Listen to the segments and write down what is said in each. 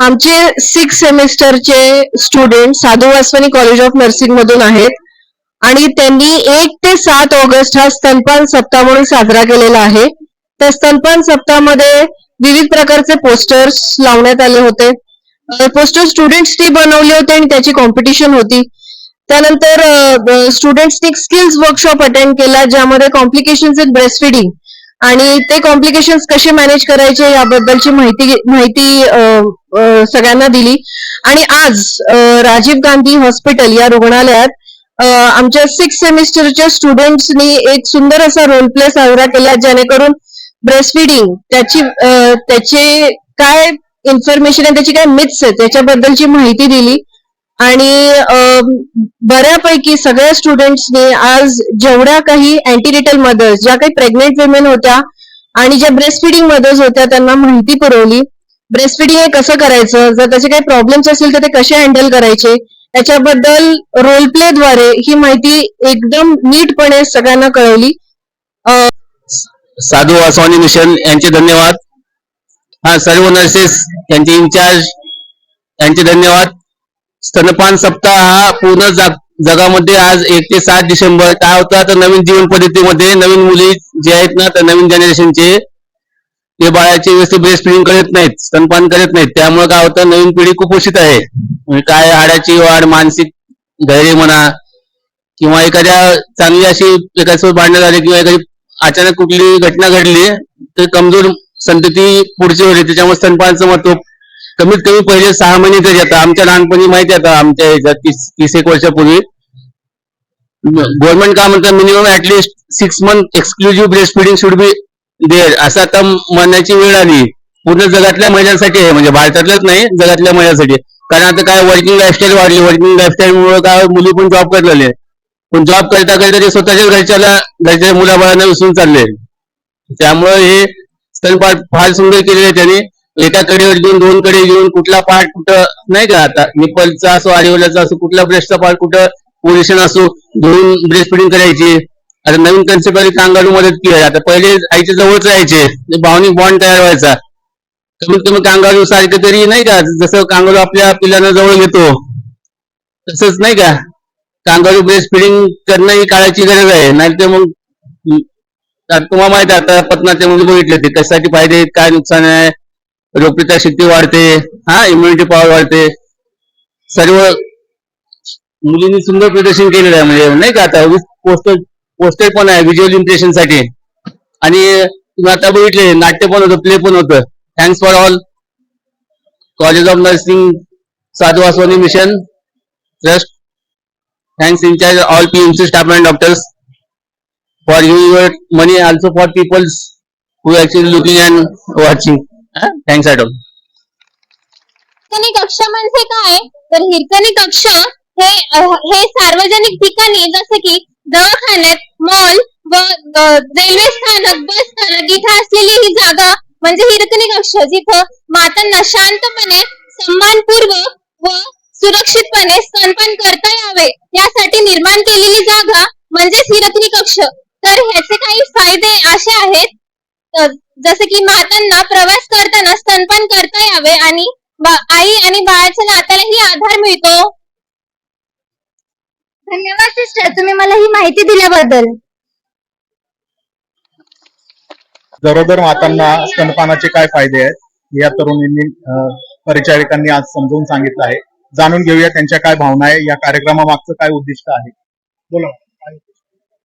आमचे six सेमिस्टरचे student साधू Vaswani college of nursing मधून आहेत. आणि त्यांनी एक ते सात ऑगस्ट हा स्तनपान सप्ताह म्हणून साजरा केलेला आहे. त्या स्तनपान सप्ताहामध्ये विविध प्रकारचे पोस्टर्स लावण्यात आले होते. पोस्टर स्टुडंट्सनी बनवले होते आणि त्याची कॉम्पिटिशन होती. त्यानंतर स्टुडंट्सनी स्किल्स वर्कशॉप अटेंड केला ज्यामध्ये कॉम्प्लिकेशन इन ब्रेस्ट फिडिंग आणि ते कॉम्प्लिकेशन्स कसे मॅनेज करायचे याबद्दलची माहिती माहिती सगळ्यांना दिली. आणि आज राजीव गांधी हॉस्पिटल या रुग्णालयात आमच्या सिक्स सेमिस्टरच्या स्टुडंट्सनी एक सुंदर असा रोल प्ले साजरा केला जेणेकरून ब्रेस्ट फिडिंग त्याची त्याचे काय इन्फॉर्मेशन आहे त्याची काय मिथ्स आहे त्याच्याबद्दलची माहिती दिली. आणि बऱ्यापैकी सगळ्या स्टुडंट्सनी आज जेवढ्या काही अँटीरिटल मदर्स ज्या काही प्रेग्नेंट वुमेन होत्या आणि ज्या ब्रेस्ट फिडिंग मदर्स होत्या त्यांना माहिती पुरवली. ब्रेस्ट फिडिंग हे कसं करायचं? जर त्याचे काही प्रॉब्लेम्स असतील तर ते कसे हँडल करायचे? त्याच्याबद्दल रोल प्लेद्वारे ही माहिती एकदम नीटपणे सगळ्यांना कळवली. साधू वासवानी मिशन यांचे धन्यवाद. हा सर्व नर्सेस यांचे इन्चार्ज यांचे धन्यवाद. स्तनपान सप्ताह हा पूर्ण जग जगामध्ये आज एक ते सात डिसेंबर. काय होतं? आता नवीन जीवन पद्धतीमध्ये नवीन मुली जे आहेत ना तर नवीन जनरेशनचे ते बाळाचे व्यवस्थित ब्रेस्ट फिडिंग करत नाहीत स्तनपान करत नाहीत. त्यामुळे काय होतं? नवीन पिढी कुपोषित आहे. म्हणजे काय हाडाची वाढ मानसिक धैर्य म्हणा किंवा एखाद्या चांगली अशी एखाद्यासोबत भांडणं झाली किंवा एखादी अचानक कुठली घटना घडली तर कमजोर संतती पुढची होते त्याच्यामुळे स्तनपानाचं महत्त्व कमीत कमी पहिले सहा महिने तरी आता आमच्या लहानपणी माहिती आता आमच्या ह्याच्यात तीस एक वर्षापूर्वी. गव्हर्नमेंट काय म्हणतं? Minimum at least six month exclusive breast feeding should be there असं आता म्हणण्याची वेळ आली. पूर्ण जगातल्या महिलांसाठी आहे. म्हणजे भारतातल्याच नाही जगातल्या महिलांसाठी. कारण आता काय वर्किंग लाईफस्टाईल वाढली. वर्किंग लाईफस्टाईलमुळे काय मुली पण जॉब करायला पण जॉब करता करता ते स्वतःच्या घरच्याला घरच्या मुलाबाळांना विसरून चालले. त्यामुळे हे स्तनपाठ फार सुंदर केलेले त्यांनी. एका कडेवर घेऊन दोन कडे घेऊन कुठला पार्ट कुठं नाही का आता? निपलचा असो आडीवल्याचा असो कुठला ब्रेस्टचा पार्ट कुठं पोझिशन असो घेऊन ब्रेस्ट फिटिंग करायची. आता नवीन कन्सेप्ट आली कांगारू मदत केली. आता पहिले आईच्या जवळच राहायचे. म्हणजे भावनिक बॉन्ड तयार व्हायचा. कमीत कमी कांगारू सारखं तरी नाही का? जसं कांगारू आपल्या पिल्लांना जवळ घेतो तसंच नाही का? कांगारू ब्रेस्ट फिडिंग करणं ही काळाची गरज आहे. नाही तर मग तुम्हाला माहिती आहे आता पत्नाचे मुली बघितले ते कशासाठी फायदे आहेत, काय नुकसान आहे? रोगप्रतिकार शक्ती वाढते हा इम्युनिटी पॉवर वाढते. सर्व मुलींनी सुंदर प्रदर्शन केलेलं आहे म्हणजे नाही का आता पोस्टर पोस्टर पण आहे व्हिज्युअल इम्प्रेशनसाठी. आणि तुम्ही आता बघितले नाट्य पण होतं प्ले पण होतं. Thanks for all college of nursing Sadhu Vaswani mission trust thanks in all all PMC staff and doctors. For giving money money for people's peoples who actually looking and watching. Thanks Thanks Hirkani कक्ष म्हणजे काय? तर हिरकणी कक्ष हे हे सार्वजनिक ठिकाणी जसे की दवाखान्यात मॉल व रेल्वे स्थानक बस स्थानक इथे असलेली ही जागा म्हणजे हिरकणी कक्ष जिथं मातांना शांतपणे सन्मानपूर्वक व सुरक्षितपणे स्तनपान करता यावे. यासाठी निर्माण केलेली जागा म्हणजेच हिरकणी कक्ष. तर ह्याचे काही फायदे असे आहेत अ, जसे की मातांना प्रवास करताना स्तनपान करता यावे आणि आई आणि बाळाच्या नात्यालाही आधार मिळतो. धन्यवाद सिस्टर. तुम्ही मला ही माहिती दिल्याबद्दल. गरोदर मातांना स्तनपानाचे काय फायदे आहेत हे या तरुणींनी परिचारिकांनी आज समजावून सांगितलं आहे. जाणून घेऊया त्यांच्या काय भावना आहे या कार्यक्रमामागचं काय उद्दिष्ट आहे. बोला.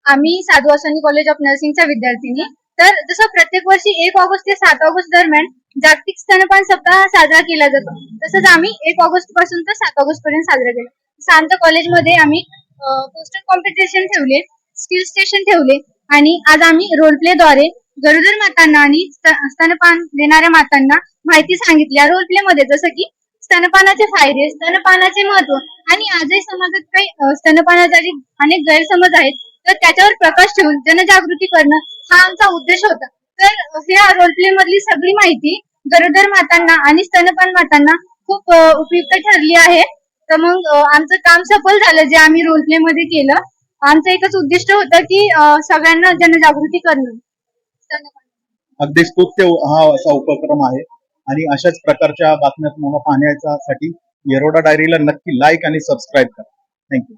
आम्ही साधू कॉलेज ऑफ नर्सिंगच्या विद्यार्थिनी. तर जसं प्रत्येक वर्षी एक ऑगस्ट ते सात ऑगस्ट दरम्यान जागतिक स्तनपान सप्ताह साजरा केला जातो. तसंच आम्ही एक ऑगस्टपासून तर सात ऑगस्ट पर्यंत साजरा केला. शांत कॉलेजमध्ये आम्ही पोस्टर कॉम्पिटिशन ठेवले स्किल स्टेशन ठेवले आणि आज आम्ही रोल प्ले द्वारे गरोदर मातांना आणि स्तनपान देणाऱ्या मातांना माहिती सांगितली. रोल प्ले मध्ये जसं की स्तनपानाचे फायदे स्तनपानाचे महत्त्व आणि आजही समाजात काही अ, स्तनपानाचे अनेक गैरसमज आहेत तर त्याच्यावर प्रकाश ठेवून जनजागृती करणं हा आमचा उद्देश होता. तर ह्या रोल प्ले मधली सगळी माहिती गरोदर मातांना आणि स्तनपान मातांना खूप उपयुक्त ठरली आहे. तर मग आमचं काम सफल झालं जे आम्ही रोल प्ले मध्ये केलं. आमचं एकच उद्दिष्ट होतं की सगळ्यांना जनजागृती करणं. स्तनपान. अगदी स्तुत्य हा असा उपक्रम आहे. आणि अशाच प्रकारच्या बातम्या तुम्हाला पाहण्यासाठी येरोडा डायरीला नक्की लाईक आणि सबस्क्राईब करा. थँक्यू